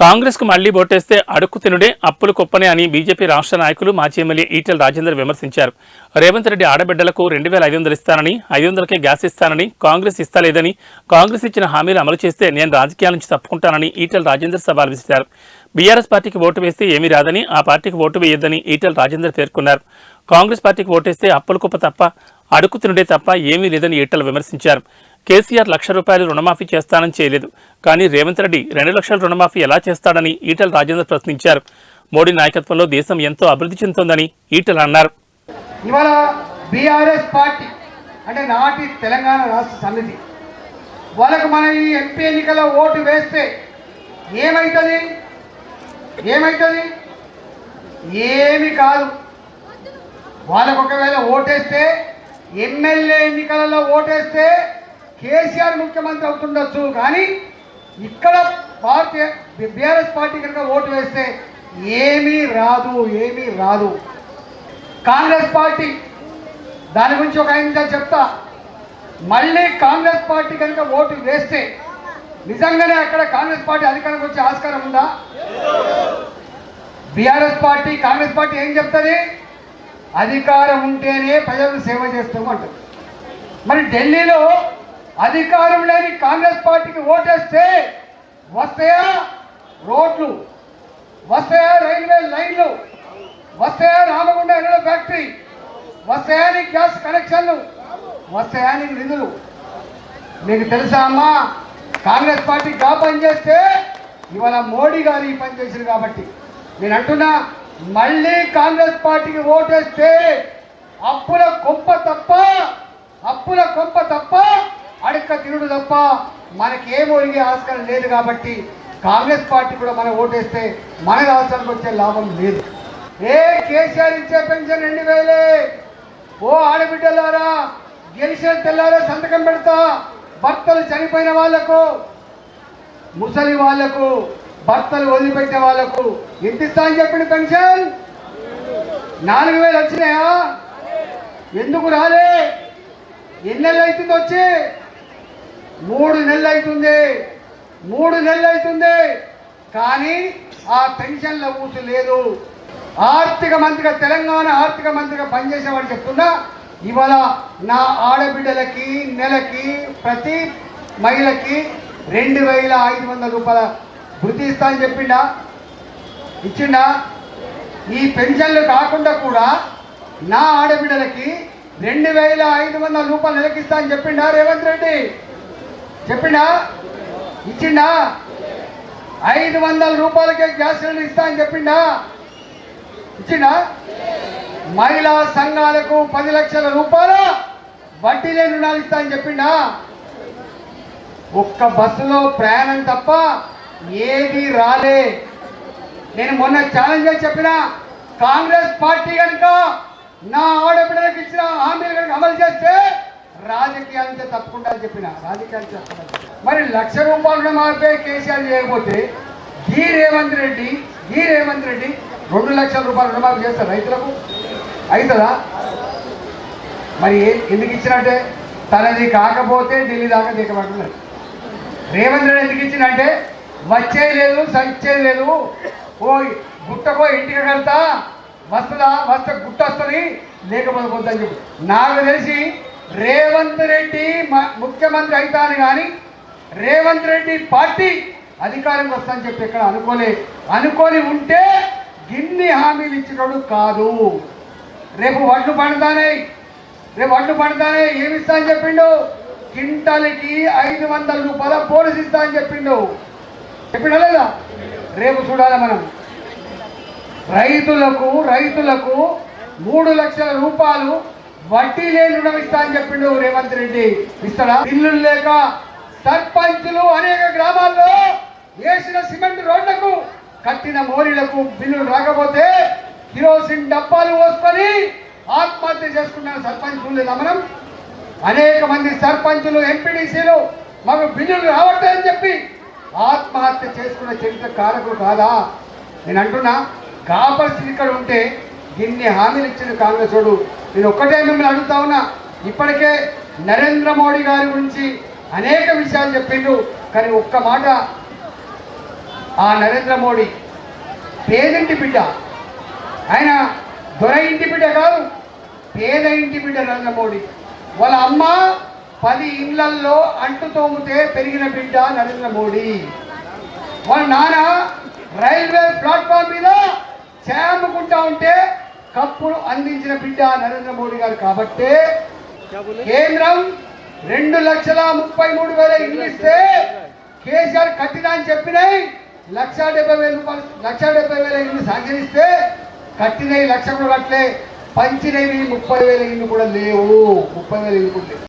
కాంగ్రెస్కు మళ్ళీ ఓటేస్తే అడుక్కు తినుడే అప్పులు కుప్పనే అని బీజేపీ రాష్ట్ర నాయకులు మాజీ ఎమ్మెల్యే ఈటెల రాజేందర్ విమర్శించారు. రేవంత్ రెడ్డి ఆడబిడ్డలకు రెండు వేల ఐదు వందలు ఇస్తానని ఐదు వందలకే గ్యాస్ ఇస్తానని కాంగ్రెస్ ఇస్తలేదని కాంగ్రెస్ ఇచ్చిన హామీలు అమలు చేస్తే నేను రాజకీయాల నుంచి తప్పుకుంటానని ఈటెల రాజేందర్ సవాల్ విసిరారు. బీఆర్ఎస్ పార్టీకి ఓటు వేస్తే ఏమీ రాదని ఆ పార్టీకి ఓటు వేయొద్దని ఈటెల రాజేందర్ పేర్కొన్నారు. కాంగ్రెస్ పార్టీకి ఓటేస్తే అప్పుల కుప్ప తప్ప అడుక్కు తినుడే తప్ప ఏమీ లేదని ఈటెల విమర్శించారు. కేసీఆర్ లక్ష రూపాయలు రుణమాఫీ చేస్తానని చేయలేదు. కానీ రేవంత్ రెడ్డి రెండు లక్షల రుణమాఫీ ఎలా చేస్తాడని ఈటల రాజేందర్ ప్రశ్నించారు. మోడీ నాయకత్వంలో దేశం ఎంతో అభివృద్ధి చెందుతోందని ఈటల అన్నారు. ఇవాళ బీఆర్ఎస్ పార్టీ అంటే నాటి తెలంగాణ రాష్ట్ర సమితి వాళ్ళకు మనం ఈ ఎంపీ ఎన్నికల్లో ఓటు వేస్తే ఏమవుతుంది ఏమవుతుంది ఏమి కాదు. వాళ్ళకు ఒకవేళ ఓటేస్తే ఎమ్మెల్యే ఎన్నికలలో ఓటేస్తే కేసీఆర్ ముఖ్యమంత్రి అవుతుండొచ్చు కానీ ఇక్కడ పార్టీ బీఆర్ఎస్ పార్టీ కనుక ఓటు వేస్తే ఏమీ రాదు ఏమీ రాదు. కాంగ్రెస్ పార్టీ దాని గురించి ఒక ఆయన చెప్తా. మళ్ళీ కాంగ్రెస్ పార్టీ కనుక ఓటు వేస్తే నిజంగానే అక్కడ కాంగ్రెస్ పార్టీ అధికారంకి వచ్చే ఆస్కారం ఉందా? బీఆర్ఎస్ పార్టీ కాంగ్రెస్ పార్టీ ఏం చెప్తుంది? అధికారం ఉంటేనే ప్రజలకు సేవ చేస్తాము అంటారు మరి ఢిల్లీలో అధికారం లేని కాంగ్రెస్ పార్టీకి ఓటేస్తే వస్తాయా రోడ్లు వస్తాయా రైల్వే లైన్లు వస్తాయా రామగుండ ఎన్నో ఫ్యాక్టరీ వస్తాయా నీకు గ్యాస్ కనెక్షన్లు వస్తాయా నీకు నిధులు? నీకు తెలుసా అమ్మా కాంగ్రెస్ పార్టీ గా పనిచేస్తే ఇవాళ మోడీ గారు ఈ పని చేశారు కాబట్టి. నేను అంటున్నా మళ్ళీ కాంగ్రెస్ పార్టీకి ఓటేస్తే అప్పుల కొంప తప్ప అప్పుల కొంప తప్ప అడక్క తిరుడు తప్ప మనకి ఒరిగే ఆస్కారం లేదు కాబట్టి కాంగ్రెస్ పార్టీ కూడా మనం ఓటేస్తే మన రాష్ట్రానికి వచ్చే లాభం లేదు. ఏ కేసీఆర్ ఇచ్చే పెన్షన్ రెండు వేలే? ఓ ఆడబిడ్డలారా గెలిచిన తెల్లారా సంతకం పెడతా. భర్తలు చనిపోయిన వాళ్ళకు ముసలి వాళ్ళకు భర్తలు వదిలిపెట్టే వాళ్ళకు ఎంత ఇస్తా అని చెప్పండి పెన్షన్? నాలుగు వేలు వచ్చినాయా? ఎందుకు రాలే? ఎన్ని అవుతుంది వచ్చి? మూడు నెలలు అవుతుంది మూడు నెలలు అవుతుంది కానీ ఆ పెన్షన్ల ఊసు లేదు. ఆర్థిక మంత్రిగా తెలంగాణ ఆర్థిక మంత్రిగా పనిచేసేవాడు చెప్తున్నా ఇవాళ నా ఆడబిడ్డలకి నెలకి ప్రతి మహిళకి రెండు వేల ఐదు వందల రూపాయల వృత్తి ఇస్తా అని చెప్పిండా? ఇచ్చిండా? ఈ పెన్షన్లు కాకుండా కూడా నా ఆడబిడ్డలకి రెండు వేల ఐదు వందల రూపాయలు నెలకిస్తా అని చెప్పిండా రేవంత్ రెడ్డి? చెప్పిండా? ఇచ్చిండా? ఐదు వందల రూపాయలకే గ్యాస్ సిలిండర్ ఇస్తా అని చెప్పిండా? ఇచ్చిండా? మహిళా సంఘాలకు పది లక్షల రూపాయల వడ్డీ లేని రుణాలు ఇస్తా అని చెప్పిండా? ఒక్క బస్సులో ప్రయాణం తప్ప ఏది రాలే. నేను మొన్న ఛాలెంజ్ చేసి చెప్పిన కాంగ్రెస్ పార్టీ కనుక నా ఆడబిడ్డలకు ఇచ్చిన హామీలు కనుక అమలు చేస్తే రాజకీయాలంటే తప్పకుండా అని చెప్పిన రాజకీయాలు తప్పకుండా మరి లక్ష రూపాయలు రుణమాఫీ కేసీఆర్ చేయకపోతే ఈ రేవంత్ రెడ్డి ఈ రేవంత్ రెడ్డి రెండు లక్షల రూపాయలు రుణమాఫీ చేస్తారు రైతులకు అవుతుందా మరి ఎందుకు ఇచ్చినట్టే? తనది కాకపోతే ఢిల్లీ దాకా దిగబడుతున్నారు రేవంత్ రెడ్డి ఎందుకు ఇచ్చినంటే వచ్చేది లేదు సచ్చేది లేదు ఓ గుట్టకో ఇంటికి వెళ్తా వస్తుందా వస్తే గుట్ట వస్తుంది లేకపోతే పోతుందని చెప్పి. నాకు తెలిసి రేవంత్ రెడ్డి మ- ముఖ్యమంత్రి అవుతాను కానీ రేవంత్ రెడ్డి పార్టీ అధికారంకి వస్తానని చెప్పి ఇక్కడ అనుకోలే. అనుకొని ఉంటే గిన్ని హామీలు ఇచ్చినోడు కాదు. రేపు వడ్లు పండుతానే రేపు వడ్లు పండుతానే ఏమిస్తా అని చెప్పిండు? కింటాలకి ఐదు వందల రూపాయల బోనస్ ఇస్తా అని చెప్పిండు. చెప్పిండా లేదా? రేపు చూడాలి మనం. రైతులకు రైతులకు మూడు లక్షల రూపాయలు వడ్డీ లేని రుణం ఇస్తా అని చెప్పిండు రేవంత్ రెడ్డి. ఇస్తాడా ఇల్లులు లేక సర్పంచులు అనేక గ్రామాల్లో వేసిన సిమెంట్ రోడ్లకు కట్టిన మోరీలకు బిల్లులు రాకపోతే కిరోసిన్ డబ్బాలు పోసుకొని ఆత్మహత్య చేసుకున్న సర్పంచ్ లేదా మనం అనేక మంది సర్పంచులు ఎంపీడీసీలు మాకు బిల్లులు రావట్లేదని చెప్పి ఆత్మహత్య చేసుకున్న చరిత్ర కారకులు కాదా? నేను అంటున్నా కా ఇక్కడ ఉంటే ఇన్ని హామీలు ఇచ్చిన కాంగ్రెస్ వాడు నేను ఒక్కటే మిమ్మల్ని అడుగుతా ఉన్నా ఇప్పటికే నరేంద్ర మోడీ గారి గురించి అనేక విషయాలు చెప్పిండు. కానీ ఒక్క మాట ఆ నరేంద్ర మోడీ పేదింటి బిడ్డ. ఆయన దొర ఇంటి బిడ్డ కాదు పేద ఇంటి బిడ్డ నరేంద్ర మోడీ. వాళ్ళ అమ్మ పది ఇండ్లల్లో అంటు తోమితే పెరిగిన బిడ్డ నరేంద్ర మోడీ. వాళ్ళ నాన్న రైల్వే ప్లాట్ఫామ్ మీద చేముకుంటా ఉంటే కప్పులు అందించిన బిడ్డ నరేంద్ర మోడీ గారు కాబట్టే కేంద్రం రెండు లక్షల ముప్పై మూడు వేల ఇల్లు ఇస్తే కేసీఆర్ కట్టినా అని చెప్పినాయి లక్ష డెబ్బై వేల రూపాయలు లక్ష డెబ్బై వేల ఇల్లు శాంక్షన్ ఇస్తే కట్టినవి లక్ష కూడా కట్టలే పంచినవి ముప్పై వేల ఇల్లు కూడా లేవు. ముప్పై వేల ఇల్లు కూడా లేవు.